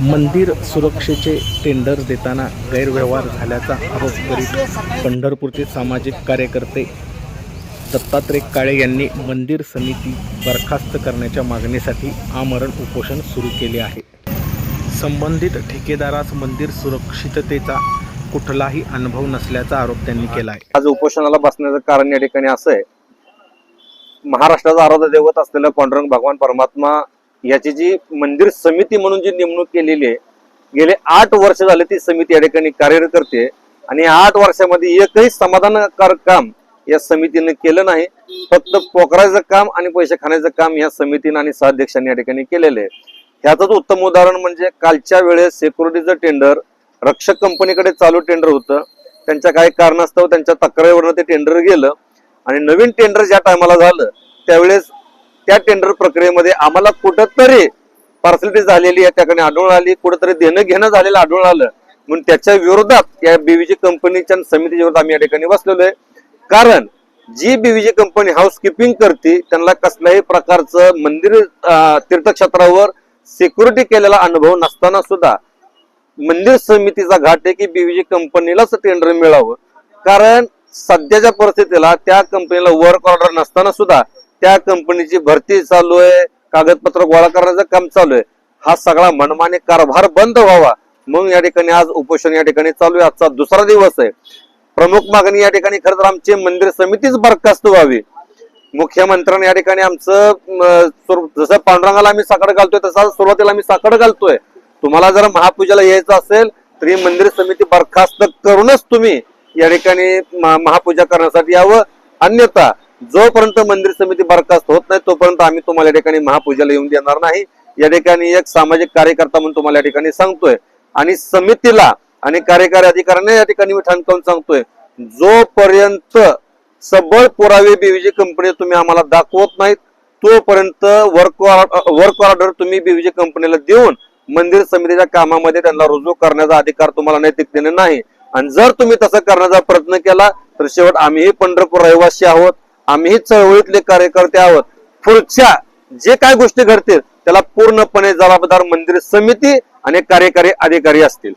मंदिर सुरक्षेचे टेंडर देताना गैरव्यवहार झाल्याचा आरोप करीत पंढरपूरचे सामाजिक कार्यकर्ते दत्तात्रय काळे यांनी मंदिर समिती बरखास्त करण्याच्या मागणीसाठी आमरण उपोषण सुरू केले आहे. संबंधित ठेकेदारास मंदिर सुरक्षिततेचा कुठलाही अनुभव नसल्याचा आरोप त्यांनी केला आहे आज उपोषणाला बसण्याचं कारण या ठिकाणी असं आहे. महाराष्ट्राचा आराध्य दैवत असलेलं पांडुरंग भगवान परमात्मा याची जी मंदिर समिती म्हणून जी नेमणूक केलेली आहे गेले आठ वर्ष झाले ती समिती या ठिकाणी कार्यरत करते. आणि आठ वर्षामध्ये एकही समाधानकारक काम या समितीने केलं नाही. फक्त पोखरायचं काम आणि पैसे खाण्याचं काम या समितीनं आणि सहाध्यक्षांनी या ठिकाणी केलेलं आहे. ह्याचंच उत्तम उदाहरण म्हणजे कालच्या वेळेस सिक्युरिटीचं टेंडर रक्षक कंपनीकडे चालू टेंडर होतं. त्यांच्या काही कारणास्तव त्यांच्या तक्रारीवरनं ते टेंडर गेलं. आणि नवीन टेंडर ज्या टायमाला झालं त्यावेळेस त्या टेंडर प्रक्रियेमध्ये आम्हाला कुठंतरी पार्सलिटी झालेली आहे त्याकडे आढळून आली कुठंतरी देणं घेणं झालेलं आढळून आलं. म्हणून त्याच्या विरोधात या बीव्हीजी कंपनीच्या समितीच्या विरोधात आम्ही या ठिकाणी बसलेलो आहे. कारण जी बीव्हीजी कंपनी हाऊस किपिंग करते त्यांना कसल्याही प्रकारचं मंदिर तीर्थक्षेत्रावर सिक्युरिटी केलेला अनुभव नसताना सुद्धा मंदिर समितीचा घाट आहे की बीव्हीजी कंपनीलाच टेंडर मिळावं. कारण सध्याच्या परिस्थितीला त्या कंपनीला वर्क ऑर्डर नसताना सुद्धा त्या कंपनीची भरती चालू आहे. कागदपत्र गोळा करण्याचं काम चालू आहे. हा सगळा मनमाने कारभार बंद व्हावा. मग या ठिकाणी आज उपोषण या ठिकाणी चालू आहे. आजचा दुसरा दिवस आहे. प्रमुख मागणी या ठिकाणी खरं तर आमची मंदिर समितीच बरखास्त व्हावी. मुख्यमंत्र्यांनी या ठिकाणी आमचं सुर- जसं पांडुरंगाला आम्ही साकड घालतोय तसा सुरुवातीला आम्ही साकड घालतोय. तुम्हाला जर महापूजेला यायचं असेल तर ही मंदिर समिती बरखास्त करूनच तुम्ही या ठिकाणी महापूजा करण्यासाठी यावं. अन्यथा जोपर्यंत मंदिर समिती बरखास्त होत नाही तोपर्यंत आम्ही तुम्हाला या ठिकाणी महापूजेला येऊन देणार नाही. या ठिकाणी एक सामाजिक कार्यकर्ता म्हणून तुम्हाला या ठिकाणी सांगतोय. आणि समितीला आणि कार्यकारी अधिकाऱ्यांना या ठिकाणी मी ठणकावून सांगतोय. जोपर्यंत सबळ पुरावे बीव्हीजी कंपनी तुम्ही आम्हाला दाखवत नाहीत तोपर्यंत वर्क वर्क ऑर्डर तुम्ही बीव्हीजी कंपनीला देऊन मंदिर समितीच्या कामामध्ये त्यांना रुजू करण्याचा अधिकार तुम्हाला नैतिकतेने नाही. आणि जर तुम्ही तसं करण्याचा प्रयत्न केला तर शेवट आम्हीही पंढरपूर रहिवासी आहोत. आम्ही चळवळीतले कार्यकर्ते आहोत. पुढच्या जे काय गोष्टी घडतील त्याला पूर्णपणे जबाबदार मंदिर समिती आणि कार्यकारी अधिकारी असतील.